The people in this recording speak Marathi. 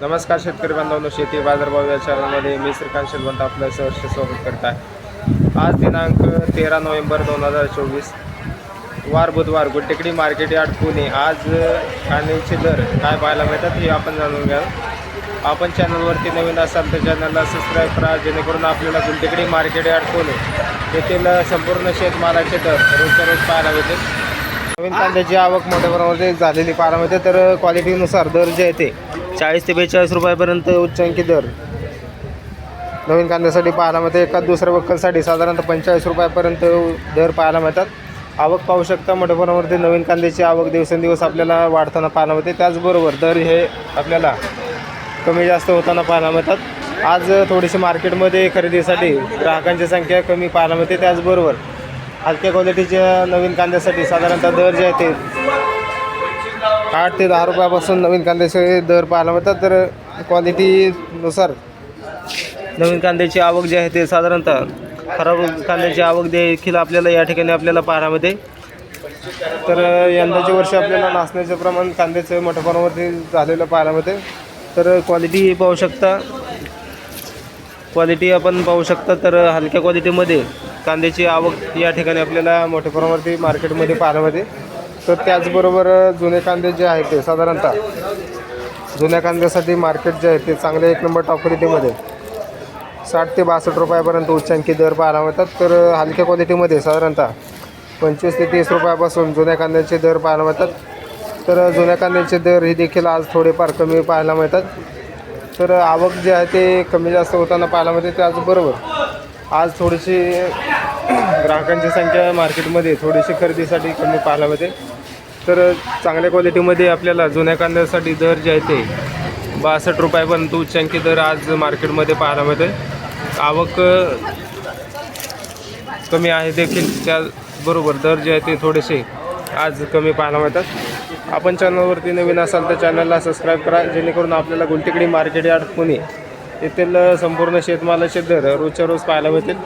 नमस्कार शेतकरी बांधवांनो शेती बाजारभाव या चॅनलमध्ये मी श्रीकांत शेलवंत आपलं सहर्ष स्वागत करत आहे. आज दिनांक तेरा नोव्हेंबर दोन हजार चोवीस. वार बुधवार गुडटेकडी मार्केट यार्ड पुणे. आज कांद्याचे दर काय पाहायला मिळतात हे आपण जाणून घ्या आपण चॅनलवरती नवीन असाल तर चॅनलला सबस्क्राईब करा जेणेकरून आपल्याला गुड्डेकडी मार्केट यार्ड पुणे येथील संपूर्ण शेतमालाचे दर रोजच्या रोज पाहायला मिळते नवीन कांद्याची आवक मोठ्या प्रमाणामध्ये झालेली पाहायला मिळते. तर क्वालिटीनुसार दर जे आहे ते चाळीस ते बेचाळीस रुपयापर्यंत उच्चांकी दर. नवीन कांद्यासाठी पाहायला मिळते. एका दुसऱ्या वक्कलसाठी साधारणतः पंचेचाळीस रुपयापर्यंत दर पाहायला मिळतात. आवक पाहू शकता मोठ्या प्रमाणावरती नवीन कांद्याची आवक दिवसेंदिवस आपल्याला वाढताना पाहायला मिळते. त्याचबरोबर दर हे आपल्याला कमी जास्त होताना पाहायला मिळतात. आज थोडीशी मार्केटमध्ये खरेदीसाठी ग्राहकांची संख्या कमी पाहायला मिळते. त्याचबरोबर हलक्या क्वालिटीच्या नवीन कांद्यासाठी साधारणतः दर जे आहे ते आठ ते दहा रुपयापासून नवीन कांद्याचे दर पाहायला मिळतात. तर क्वालिटीनुसार नवीन कांद्याची आवक जी आहे ते साधारणतः खराब कांद्याची आवक देखील आपल्याला या ठिकाणी आपल्याला पाहायला मिळते. तर यंदाचे वर्ष आपल्याला नाचण्याचं प्रमाण कांद्याचं मोठ्या प्रमाणावरती झालेलं पाहायला मिळते. तर क्वालिटी पाहू शकता. क्वालिटी आपण पाहू शकता तर हलक्या क्वालिटीमध्ये कांद्याची आवक या ठिकाणी आपल्याला मोठ्या प्रमाणावरती मार्केटमध्ये पाहायला मिळते. तर त्याचबरोबर जुने कांदे जे आहेत ते साधारणतः जुन्या कांद्यासाठी मार्केट जे आहे ते चांगले एक नंबर टॉप क्वालिटीमध्ये साठ ते बासष्ट रुपयापर्यंत उच्चांकी दर पाहायला मिळतात. तर हलक्या क्वालिटीमध्ये साधारणतः पंचवीस ते तीस रुपयापासून जुन्या कांद्याचे दर पाहायला मिळतात. तर जुन्या कांद्याचे दर हे देखील आज थोडेफार कमी पाहायला मिळतात. तर आवक जे आहे ते कमी जास्त होताना पाहायला मिळते. त्याचबरोबर आज थोडीशी ग्राहकांची संख्या मार्केटमध्ये थोडीशी खरेदीसाठी कमी पाहायला मिळते. तर चांगल्या क्वालिटीमध्ये आपल्याला जुन्या कांद्यासाठी दर जे आहे ते बासष्ट रुपयापर्यंत उच्चांकी दर आज मार्केटमध्ये पाहायला मिळते. आवक कमी आहे देखील. त्याचबरोबर दर जे आहे ते थोडेसे आज कमी पाहायला मिळतात. आपण चॅनलवरती नवीन असाल तर चॅनलला सबस्क्राईब करा. जेणेकरून आपल्याला गुलटेकडी मार्केट यार्ड पुणे येथील संपूर्ण शेतमालाचे दर रोजच्या रोज पाहायला मिळतील.